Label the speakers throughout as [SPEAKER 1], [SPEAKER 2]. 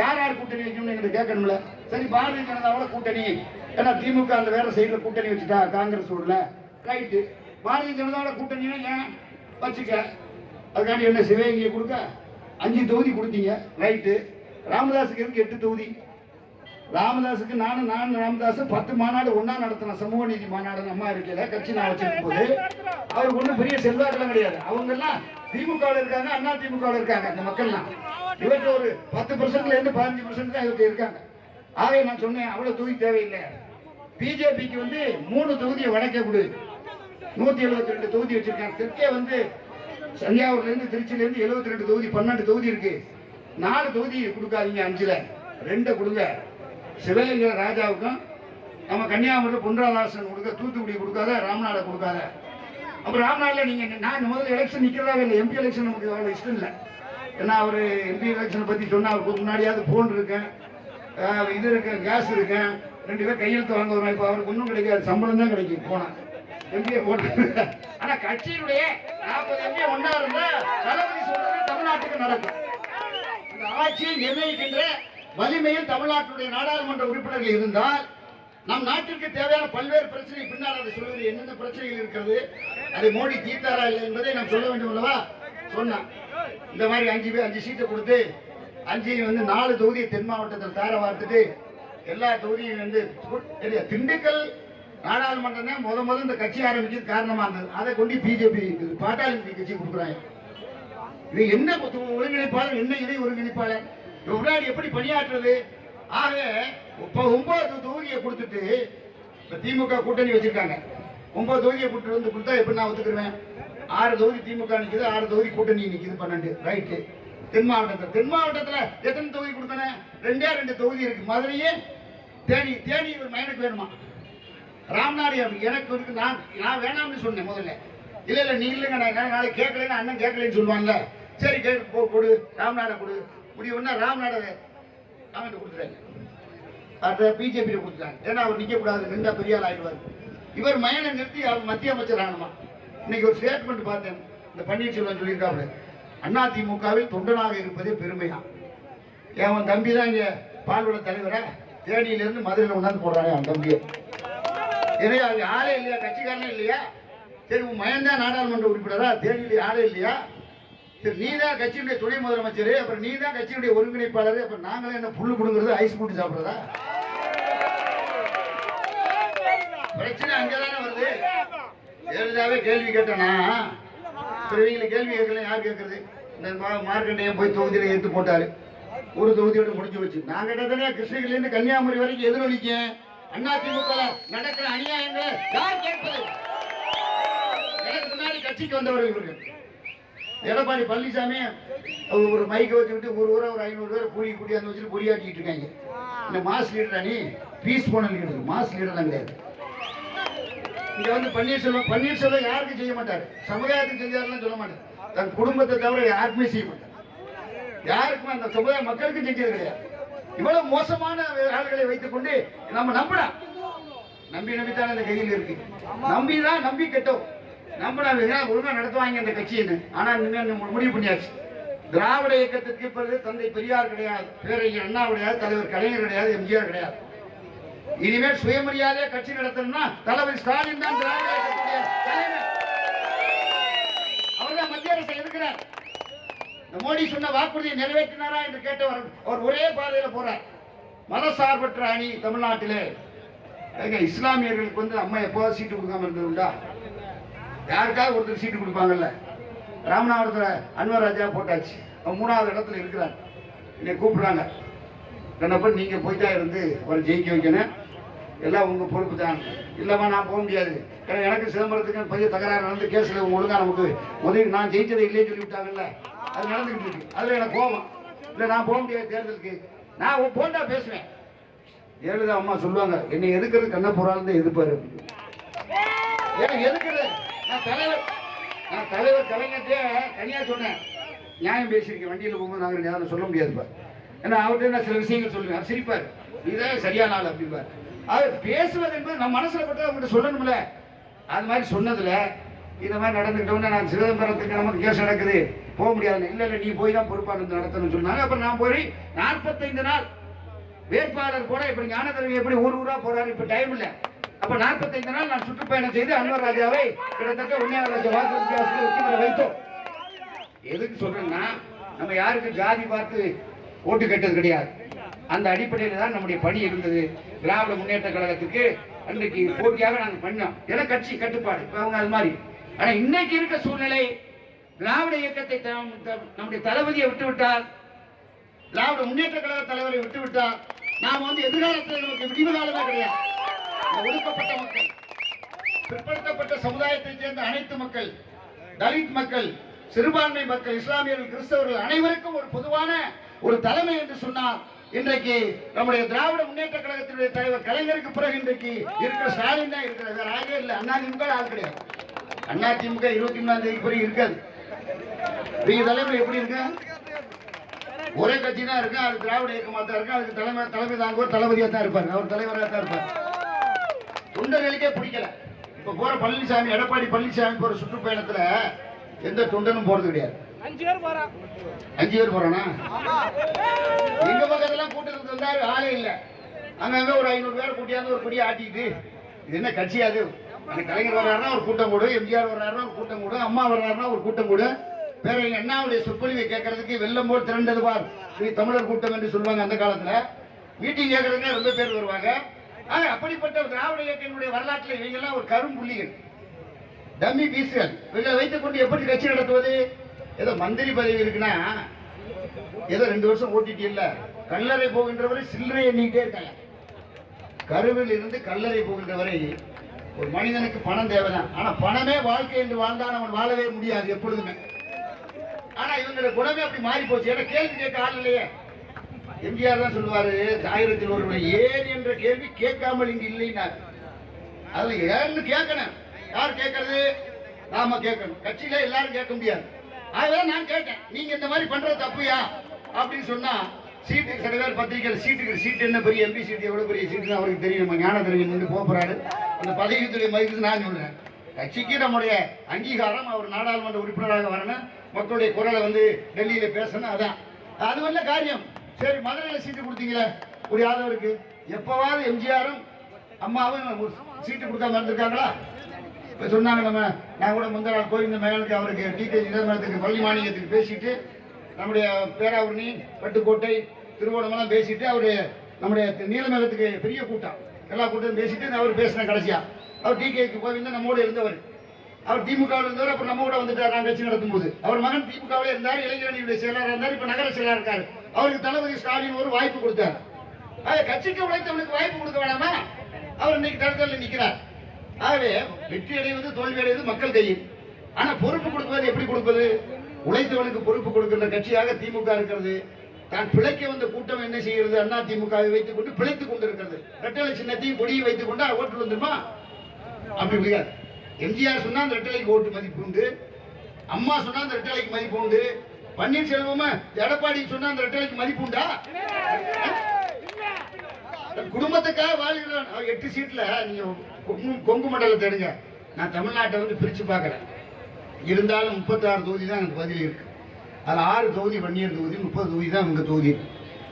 [SPEAKER 1] யார் யார் கூட்டணி வைக்கணும்னு எங்களுக்கு கேட்கணும்ல? சரி பாரதிய ஜனதாவோட கூட்டணி. ஏன்னா திமுக அந்த வேற சைடில் கூட்டணி வச்சுட்டா காங்கிரஸ் ஊர்ல ரைட்டு பாரதிய ஜனதாவோட கூட்டணினா ஏன்? வச்சுக்க. அதுக்காண்டி என்ன சிவகங்கையை கொடுக்க? அஞ்சு தொகுதி கொடுத்தீங்க. ரைட்டு ராமதாஸுக்கு இருக்கு எட்டு தொகுதி? ராமதாஸுக்கு நானும் நான் ராமதாஸ் பத்து மாநாடு ஒன்னா நடத்தின சமூக நீதி மாநாடு அம்மா இருக்கையில கட்சி நான் வச்சிருக்கும் போது அவருக்கு ஒன்றும் பெரிய செல்வாக்கெல்லாம் கிடையாது. அவங்க எல்லாம் திமுக இருக்காங்க அண்ணா திமுக இருக்காங்க அந்த மக்கள்லாம். இவருக்கு ஒரு பத்து பர்சன்ட்ல இருந்து பதினஞ்சு பர்சன்ட் தான் இவருக்கு இருக்காங்க. ஆகவே நான் சொன்னேன் அவ்வளவு தொகுதி தேவையில்லை. பிஜேபிக்கு வந்து மூணு தொகுதியை வடக்கே கொடு. நூத்தி எழுபத்தி ரெண்டு தொகுதி வச்சிருக்காங்க. தெற்கே வந்து தஞ்சாவூர்ல இருந்து திருச்சியில இருந்து எழுபத்தி ரெண்டு தொகுதி பன்னெண்டு தொகுதி இருக்கு. நாலு தொகுதி கொடுக்காதீங்க அஞ்சுல. ரெண்டை கொடுங்க. சிவகங்கை ராஜாவுக்கும் நம்ம கன்னியாகுமரியில் பொன்ராதாசன் கொடுக்க தூத்துக்குடி கொடுக்காத ராமநாடை கொடுக்காத. அப்புறம் ராமநாடில் நீங்கள் நான் முதல்ல எலெக்ஷன் நிற்கிறதாக இல்லை. எம்பி எலெக்ஷன் நமக்கு அவ்வளோ இஷ்டம் இல்லை. ஏன்னா அவர் எம்பி எலெக்ஷனை பற்றி சொன்னால் அவருக்கு முன்னாடியாவது ஃபோன் இருக்கேன் இது இருக்கேன் கேஸ் இருக்கேன் ரெண்டு பேர் கையெழுத்து வாங்க வரும் இப்போ அவருக்கு ஒன்றும் கிடைக்காது. சம்பளம் தான் கிடைக்கும் போனா. எம்பிஏ போட்டு ஆனால் கட்சியினுடைய நாற்பது எம்பி ஒன்றா இருந்தால் தளபதி சொல்றது தமிழ்நாட்டுக்கு நடக்கும். இந்த ஆட்சியை நிர்ணயிக்கின்ற வலிமையில் தமிழ்நாட்டுடைய நாடாளுமன்ற உறுப்பினர்கள் இருந்தால் நம் நாட்டிற்கு தேவையான பல்வேறு பிரச்சனை பின்னால் அதை சொல்வது என்னென்ன பிரச்சனைகள் இருக்கிறது? அதை மோடி தீர்த்தாரா இல்லை என்பதை நாம் சொல்ல வேண்டும் அல்லவா? சொன்னான் இந்த மாதிரி அஞ்சு பேர் அஞ்சு சீட்டை கொடுத்து அஞ்சு வந்து நாலு தொகுதியை தென் மாவட்டத்தில் தார வார்த்துட்டு எல்லா தொகுதியும் வந்து திண்டுக்கல் நாடாளுமன்றம் தான் முத முத இந்த கட்சி ஆரம்பிச்சது காரணமா இருந்தது. அதை கொண்டு பிஜேபி பாட்டாளி கட்சி கொடுக்குறாங்க. இது என்ன ஒருங்கிணைப்பாளர் என்ன இணை ஒருங்கிணைப்பாளர்? முன்னாடி எப்படி பணியாற்றுறது? ஆக இப்போ ஒன்பது தொகுதியை கொடுத்துட்டு இப்போ திமுக கூட்டணி வச்சிருக்காங்க. ஒன்பது தொகுதியை கொடுத்துட்டு வந்து கொடுத்தா எப்படி நான் ஒத்துக்குருவேன் ஆறு தொகுதி திமுக நிக்குது ஆறு தொகுதி கூட்டணி நிக்குது பன்னெண்டு. ரைட்டு தென் மாவட்டத்தில். தென் மாவட்டத்தில் எத்தனை தொகுதி கொடுத்தனே? ரெண்டே ரெண்டு தொகுதி இருக்கு. மதுரையே தேனி தேனி ஒரு மயனுக்கு வேணுமா? ராம்நாடி எனக்கு இருக்கு. நான் நான் வேணாம்னு சொன்னேன் முதல்ல. இல்லை இல்லை நீ இல்லைங்க நான் நாளைக்கு கேட்கலன்னு அண்ணன் கேட்கலன்னு சொல்லுவாங்கல்ல சரி கேட்டு கொடு ராம்நாடை கொடு. முடிவுன்னா ராம்நாடை அவன்கிட்ட கொடுத்துறாங்க அடுத்த பிஜேபி கொடுத்துட்டாங்க. ஏன்னா அவர் நிக்க கூடாது நின்றா பெரிய ஆள் ஆயிடுவார். இவர் மயனை நிறுத்தி அவர் மத்திய அமைச்சர் ஆகணுமா? இன்னைக்கு ஒரு ஸ்டேட்மெண்ட் பார்த்தேன். இந்த பன்னீர்செல்வம் சொல்லியிருக்காரு அண்ணா திமுகவில் தொண்டனாக இருப்பதே பெருமையா? ஏன் தம்பி தான் இங்க பால்வள தலைவரா? தேனியிலேருந்து மதுரையில் கொண்டாந்து போடுறானே அவன் தம்பியை. எனவே அங்க ஆளே இல்லையா? கட்சிக்காரனே இல்லையா? சரி உன் மயன் நாடாளுமன்ற உறுப்பினரா? தேனியில் ஆளே இல்லையா? சரி நீ தான் கட்சியினுடைய துணை முதலமைச்சர் அப்புறம் நீ தான் கட்சியினுடைய ஒருங்கிணைப்பாளர் அப்புறம் நாங்களே என்ன புல்லு கொடுங்கிறது ஐஸ் போட்டு சாப்பிடுறதா? பிரச்சனை அங்கதானே வருது. ஜெயலலிதாவே கேள்வி கேட்டேனா? அப்புறம் இவங்களை கேள்வி கேட்கல யார் கேட்கறது? இந்த மா- போய் தொகுதியில எடுத்து போட்டாரு. ஒரு தொகுதியோட முடிஞ்சு வச்சு நான் கேட்டதானே கிருஷ்ணகிரிலேருந்து கன்னியாகுமரி வரைக்கும் எதிரொலிக்கேன். அண்ணா திமுக நடக்கிற அநியாயங்களை யார் கேட்பது? எனக்கு முன்னாடி கட்சிக்கு வந்தவர்கள் இவர்கள். எடப்பாடி பழனிசாமி ஒரு மைக்கை வச்சுக்கிட்டு ஒரு ஊரா ஒரு ஐநூறு பேர் கூலி கூட்டியாந்து வச்சுட்டு கொடியாட்டிட்டு இருக்காங்க. இந்த மாஸ் லீடரா நீ பீஸ் போன லீடர் மாஸ் லீடர்லாம் கிடையாது. இங்க வந்து பன்னீர்செல்வம் பன்னீர்செல்வம் யாருக்கும் செய்ய மாட்டார். சமுதாயத்துக்கு செஞ்சாருன்னு சொல்ல மாட்டார். தன் குடும்பத்தை தவிர யாருக்குமே செய்ய மாட்டார். யாருக்குமே அந்த சமுதாய மக்களுக்கும் செஞ்சது கிடையாது. இவ்வளவு மோசமான ஆள்களை வைத்துக் கொண்டு நம்ம நம்பலாம் நம்பி நம்பித்தானே அந்த கையில் இருக்கு. நம்பிதான் நம்பி கெட்டோம். நம்பினா ஒழுங்கா நடத்துவாங்க இந்த கட்சின்னு. ஆனா இனிமேல் முடிவு பண்ணியாச்சு. திராவிட இயக்கத்திற்கு பிறகு தந்தை பெரியார் கிடையாது பேரறிஞர் அண்ணா கிடையாது தலைவர் கலைஞர் கிடையாது எம்ஜிஆர் கிடையாது. இனிமேல் சுயமரியாதையா கட்சி நடத்தணும்னா தளபதி ஸ்டாலின் தான் திராவிட அவர்தான் மத்திய அரசு இருக்கிறார். மோடி சொன்ன வாக்குறுதியை நிறைவேற்றினாரா என்று கேட்டவர் அவர் ஒரே பாதையில போறார். மதசார்பற்ற அணி தமிழ்நாட்டிலே. இஸ்லாமியர்களுக்கு வந்து அம்மா எப்போ சீட்டு கொடுக்காம இருந்தது உண்டா யாருக்காவது ஒருத்தர் சீட்டு கொடுப்பாங்கல்ல? ராமநாதபுரத்தில் அன்வர் ராஜா போட்டாச்சு. அவன் மூணாவது இடத்துல இருக்கிறார். என்னை கூப்பிடுறாங்க. என்னப்ப நீங்கள் போய் தான் இருந்து அவரை ஜெயிக்க வைக்கணும். எல்லாம் உங்கள் பொறுப்பு தான். இல்லைம்மா நான் போக முடியாது. ஏன்னா எனக்கு சிதம்பரத்துக்கு பெரிய தகராறு நடந்து கேஸ்ல ஒழுங்காக நமக்கு உதவி நான் ஜெயிச்சதை இல்லைன்னு சொல்லி விட்டாங்கல்ல அது நடந்துக்கிட்டு இருக்கு. அதில் எனக்கு கோபம். இல்லை நான் போக முடியாது தேர்தலுக்கு. நான் உன் போண்டா பேசுவேன். ஜெயலலிதா அம்மா சொல்லுவாங்க என்னை எதுக்குறது? கண்ண போறாலும் எதிர்ப்பாரு. அப்படின்னு. ஏன் எதுக்குறது? நான் தலைவர் நான் தலைவர் கலைஞர்கிட்டே தனியாக சொன்னேன். நியாயம் பேசியிருக்கேன். வண்டியில் போகும்போது நாங்கள் யாரும் சொல்ல முடியாதுப்பா ஏன்னா அவர்கிட்ட நான் சில விஷயங்கள் சொல்லுவேன். அவர் சிரிப்பார். இதுதான் சரியான ஆள் அப்படிம்பார். அவர் பேசுவது என்பது நம்ம மனசில் பட்டு அவங்ககிட்ட சொல்லணும்ல. அது மாதிரி சொன்னதுல இந்த மாதிரி நடந்துக்கிட்டோம்னா நான் சிதம்பரத்துக்கு நமக்கு கேஸ் நடக்குது. போக முடியாது. இல்லை இல்லை நீ போய் தான் பொறுப்பாளர் நடத்தணும்னு சொன்னாங்க. அப்புறம் நான் போய் நாற்பத்தைந்து நாள் வேட்பாளர் கூட இப்ப ஞானதரவி எப்படி ஊர் ஊராக போகிறாரு இப்போ டைம் இல்லை. அப்ப நாற்பத்தைந்து நாள் நான் சுற்றுப்பயணம் செய்து அன்வர் ராஜாவை கிட்டத்தட்ட உண்மையான லட்சம் வாக்கு வைத்தோம். எதுக்கு சொல்றேன்னா நம்ம யாருக்கு ஜாதி பார்த்து ஓட்டு கட்டது கிடையாது. அந்த அடிப்படையில் தான் நம்முடைய பணி இருந்தது. திராவிட முன்னேற்ற கழகத்துக்கு அன்றைக்கு போட்டியாக நாங்கள் பண்ணோம். ஏன்னா கட்சி கட்டுப்பாடு. இப்போ அவங்க அது மாதிரி. ஆனா இன்னைக்கு இருக்க சூழ்நிலை திராவிட இயக்கத்தை நம்முடைய தளபதியை விட்டுவிட்டால் திராவிட முன்னேற்ற கழக தலைவரை விட்டுவிட்டால் நாம் வந்து எதிர்காலத்தில் நமக்கு விடிவு காலமே கிடையாது. ஒடுக்கப்பட்ட மக்கள் பிற்படுத்தப்பட்ட சமுதாயத்தைச் சேர்ந்த அனைத்து மக்கள் தலித் மக்கள் சிறுபான்மை மக்கள் இஸ்லாமியர்கள் கிறிஸ்தவர்கள் அனைவருக்கும் ஒரு பொதுவான ஒரு தலைமை என்று சொன்னார் இன்றைக்கு நம்முடைய திராவிட முன்னேற்ற கழகத்தினுடைய தலைவர் கலைஞருக்கு பிறகு இன்றைக்கு இருக்கிற ஸ்டாலின் தான் இருக்கிறது வேற ஆகவே இல்லை. அண்ணா திமுக ஆள் கிடையாது. அண்ணா திமுக இருபத்தி மூணாம் தேதி பிறகு இருக்காது. நீங்க தலைமை எப்படி இருக்கு? ஒரே கட்சி தான் இருக்கு? அது திராவிட இயக்கமாக தான் இருக்கு? அதுக்கு தலைமை தலைமை தாங்குவோர் தளபதியாக தான் இருப்பார். அவர் தலைவராக தான் இருப்பார். தொண்டர்களுக்கே பிடிக்கல. இப்ப போற பழனிசாமி எடப்பாடி பழனிசாமி போற சுற்றுப்பயணத்துல எந்த தொண்டனும் போறது கிடையாது.
[SPEAKER 2] அஞ்சு பேர் போறான்
[SPEAKER 1] அஞ்சு பேர் போறானா? எங்க பக்கத்துலாம் கூட்டத்துக்கு வந்தாரு ஆளே இல்ல. அங்கங்க ஒரு ஐநூறு பேர் கூட்டியாந்து ஒரு கொடியை ஆட்டிக்கிட்டு இது என்ன கட்சி அது? அந்த கலைஞர் வர்றாருன்னா ஒரு கூட்டம் கூடும் எம்ஜிஆர் வர்றாருன்னா ஒரு கூட்டம் கூடும் அம்மா வர்றாருன்னா ஒரு கூட்டம் கூடும் பேர எங்க அண்ணாவுடைய சொற்பொழிவை கேட்கறதுக்கு வெள்ளம் போல் திரண்டது பார். இது தமிழர் கூட்டம் என்று சொல்லுவாங்க அந்த காலத்துல. மீட்டிங் கேட்கறதுக்கு ரொம்ப பேர் வருவாங்க. அப்படிப்பட்ட திராவிட இயக்கங்களுடைய வரலாற்றில் இவங்கெல்லாம் ஒரு கரும்புள்ளிகள். டம்மி பீசுகள் இவங்களை வைத்துக் கொண்டு எப்படி கட்சி நடத்துவது? ஏதோ மந்திரி பதவி இருக்குன்னா ஏதோ ரெண்டு வருஷம் ஓட்டிட்டு இல்ல கல்லறை போகின்றவரை சில்லறை எண்ணிக்கிட்டே இருக்காங்க. கருவில் இருந்து கல்லறை போகின்றவரை ஒரு மனிதனுக்கு பணம் தேவைதான். ஆனா பணமே வாழ்க்கை என்று வாழ்ந்தான் அவன் வாழவே முடியாது எப்பொழுதுமே. ஆனா இவங்களுடைய குணமே அப்படி மாறி போச்சு ஏன்னா கேள்வி கேட்க ஆள் இல்லையே. எம்ஜிஆர் தான் சொல்லுவாரு ஆயிரத்தி ஒரு ஏன் என்ற கேள்வி கேட்காமல் இங்கு இல்லைன்னாரு அதுல ஏன்னு கேட்கணும். யார் கேட்கறது? நாம கேட்கணும். கட்சியில எல்லாரும் கேட்க முடியாது. ஆகவே நான் கேட்டேன் நீங்க இந்த மாதிரி பண்றது தப்புயா? அப்படின்னு சொன்னா சீட்டு சில பேர் பத்திரிக்கையில் சீட்டுக்கு சீட்டு என்ன பெரிய எம்பி சீட்டு எவ்வளவு பெரிய சீட்டு அவருக்கு தெரியும். நம்ம ஞான வந்து போறாரு. அந்த பதவித்துறை மதிப்பு நான் சொல்றேன். கட்சிக்கு நம்முடைய அங்கீகாரம் அவர் நாடாளுமன்ற உறுப்பினராக வரணும். மக்களுடைய குரலை வந்து டெல்லியில பேசணும் அதான். அது வந்த காரியம். சரி மதுரையில் சீட்டு கொடுத்தீங்களே. ஒரு யாதவருக்கு எப்பவாவது எம்ஜிஆரும் அம்மாவும் ஒரு சீட்டு கொடுக்காம இருந்திருக்காங்களா? இப்போ சொன்னாங்க நம்ம நான் கூட முந்தா நாள் கோவிந்த மேலுக்கு அவருக்கு டிகே நிறுவனத்துக்கு பள்ளி மாநிலத்துக்கு பேசிட்டு நம்முடைய பேராவூர்ணி பட்டுக்கோட்டை திருவோணமெல்லாம் பேசிட்டு அவர் நம்முடைய நீலமேகத்துக்கு பெரிய கூட்டம். எல்லா கூட்டமும் பேசிட்டு அவர் பேசின கடைசியா. அவர் டிகேக்கு கோவிந்தன் நம்மோடு இருந்தவர். அவர் திமுகவில் இருந்தவர் அப்புறம் நம்ம கூட வந்துட்டார் நான் கட்சி நடத்தும் போது அவர் மகன் திமுகவில் இருந்தார் இளைஞரணியுடைய செயலாளர் இருந்தார் இப்ப நகர செயலாளர் இருக்காரு. அவருக்கு தளபதி ஸ்டாலின் ஒரு வாய்ப்பு கொடுத்தார். ஆக கட்சிக்கு உழைத்தவனுக்கு வாய்ப்பு கொடுக்க வேணாமா? அவர் இன்னைக்கு தடுத்தல நிற்கிறார். ஆகவே வெற்றி அடைவது தோல்வி அடைவது மக்கள் கையில். ஆனா பொறுப்பு கொடுப்பது எப்படி கொடுப்பது? உழைத்தவனுக்கு பொறுப்பு கொடுக்கின்ற கட்சியாக திமுக இருக்கிறது. தான் பிழைக்க வந்த கூட்டம் என்ன செய்கிறது? அண்ணா திமுகவை வைத்துக் கொண்டு பிழைத்துக் கொண்டிருக்கிறது. ரெட்டலை சின்னத்தையும் கொடியை வைத்துக் கொண்டு ஓட்டு வந்துருமா? அப்படி முடியாது. எம்ஜிஆர் சொன்னா அந்த ரெட்டலைக்கு ஓட்டு மதிப்பு உண்டு. அம்மா சொன்னா அந்த ரெட்டலைக்கு மதிப்பு உண்டு. பன்னீர்செல்வம் எடப்பாடி சொன்னா அந்த ரெட்டலைக்கு மதிப்பு உண்டா? குடும்பத்துக்காக வாழ்கிறான். அவர் எட்டு சீட்ல நீங்க கொங்கு- மண்டலத்தை எடுங்க. நான் தமிழ்நாட்டை வந்து பிரிச்சு பார்க்குறேன் இருந்தாலும் முப்பத்தாறு தொகுதி தான் எனக்கு பதில் இருக்கு. அதுல ஆறு தொகுதி வன்னியர் தொகுதி முப்பது தொகுதி தான் உங்க தொகுதி.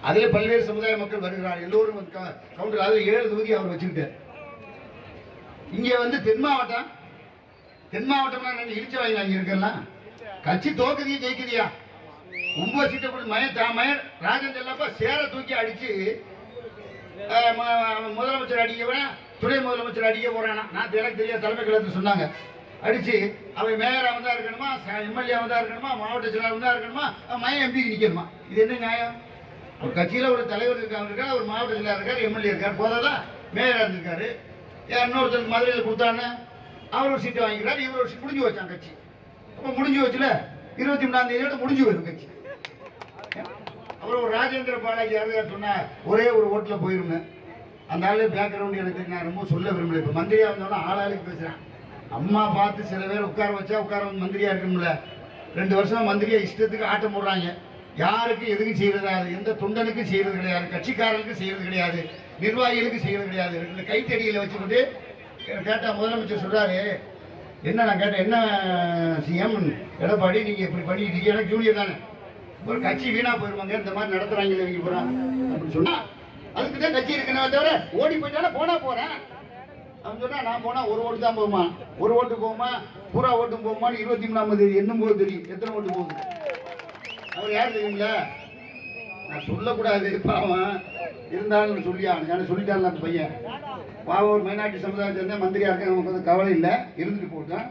[SPEAKER 1] அதில் பல்வேறு சமுதாய மக்கள் வருகிறார். எல்லோரும் கவுண்டர் அதில் ஏழு தொகுதி அவர் வச்சுக்கிட்டார். இங்கே வந்து தென் மாவட்டம் தென் மாவட்டம்லாம் நான் இடிச்ச வாங்கி இருக்கலாம் கட்சி தோக்குதியா ஜெயிக்குதியா? ஒன்பது சீட்டை கொடுத்து மய தா மயன் ராஜன் செல்லப்பா சேர தூக்கி அடிச்சு முதலமைச்சர் அடிக்க முதலமைச்சர் துணை முதலமைச்சர் அடிக்க போறானா? நான் எனக்கு தெரியாத தலைமை கழகத்தில் சொன்னாங்க. அடிச்சு அவன் மேயராக வந்தா இருக்கணுமா? எம்எல்ஏ வந்தா இருக்கணுமா? மாவட்ட செயலாளர் வந்தா இருக்கணுமா? அவன் மயம் எம்பிக்கு நிற்கணுமா இது என்ன நியாயம்? ஒரு கட்சியில் ஒரு தலைவர் இருக்காங்க இருக்கா ஒரு மாவட்ட செயலாளர் இருக்காரு எம்எல்ஏ இருக்காரு போதாதா? மேயராக இருந்திருக்காரு. இன்னொருத்தருக்கு மதுரையில் கொடுத்தான்னு? அவர் ஒரு சீட்டை வாங்கிக்கிறார் இவர் ஒரு சீட் முடிஞ்சு வச்சான் கட்சி. அப்போ முடிஞ்சு வச்சுல இருபத்தி மூணாம் தேதியோட முடிஞ்சு வரும் கட்சி. அப்புறம் ஒரு ராஜேந்திர பாலாஜி யாரும் சொன்னா ஒரே ஒரு ஓட்டில் போயிருங்க அந்த ஆளு பேக்ரவுண்ட் எனக்கு நான் ரொம்ப சொல்ல விரும்பல. இப்போ மந்திரியாக இருந்தாலும் ஆளாளுக்கு பேசுகிறேன் அம்மா பார்த்து சில பேர் உட்கார வச்சா உட்கார வந்து மந்திரியாக இருக்கணும்ல. ரெண்டு வருஷம் மந்திரியா இஷ்டத்துக்கு ஆட்டம் போடுறாங்க. யாருக்கு எதுக்கும் செய்யறதா அது எந்த தொண்டனுக்கும் செய்யறது கிடையாது. கட்சிக்காரனுக்கும் செய்யறது கிடையாது. நிர்வாகிகளுக்கு செய்யறது கிடையாது. ரெண்டு கைத்தடியில வச்சுக்கிட்டு கேட்டால் முதலமைச்சர் சொல்கிறாரு என்ன நான் கேட்டேன் என்ன சிஎம் எடப்பாடி நீங்கள் இப்படி பண்ணிட்டு இருக்கீங்க எனக்கு ஜூனியர் தானே. ஒரு கட்சி வீணாக போயிருவாங்க இந்த மாதிரி நடத்துகிறாங்க இவங்க போகிறான் அப்படின்னு சொன்னால் அதுக்கு தான் கட்சி இருக்குன்னு தவிர ஓடி போயிட்டாலும் போனால் போகிறேன் அவன் சொன்னால் நான் போனால் ஒரு ஓட்டு தான் போகுமா? ஒரு ஓட்டு போகுமா? பூரா ஓட்டு போகுமான்னு இருபத்தி மூணாம் தேதி என்னும் போது தெரியும். எத்தனை ஓட்டு போகுது? அவர் யார் தெரியுங்களா? நான் சொல்லக்கூடாது பாவம். இருந்தாலும் சொல்லியான். எனக்கு சொல்லிட்டான்ல அந்த பையன். பாவம் ஒரு மைனாரிட்டி சமுதாயத்தை இருந்தால் மந்திரியாக இருக்க நமக்கு வந்து கவலை இல்லை. இருந்துட்டு போட்டேன்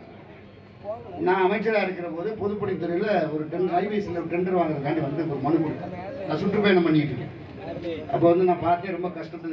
[SPEAKER 1] நான் அமைச்சராக இருக்கிற போது பொதுப்பணித்துறையில் ஒரு டென் ஹைவேஸில் ஒரு டெண்டர் வாங்குறதுக்காண்டி வந்து ஒரு மனு கொடுத்தேன். நான் சுற்றுப்பயணம் பண்ணிட்டு இருக்கேன். அப்போ வந்து நான் பார்த்தேன் ரொம்ப கஷ்டத்தில்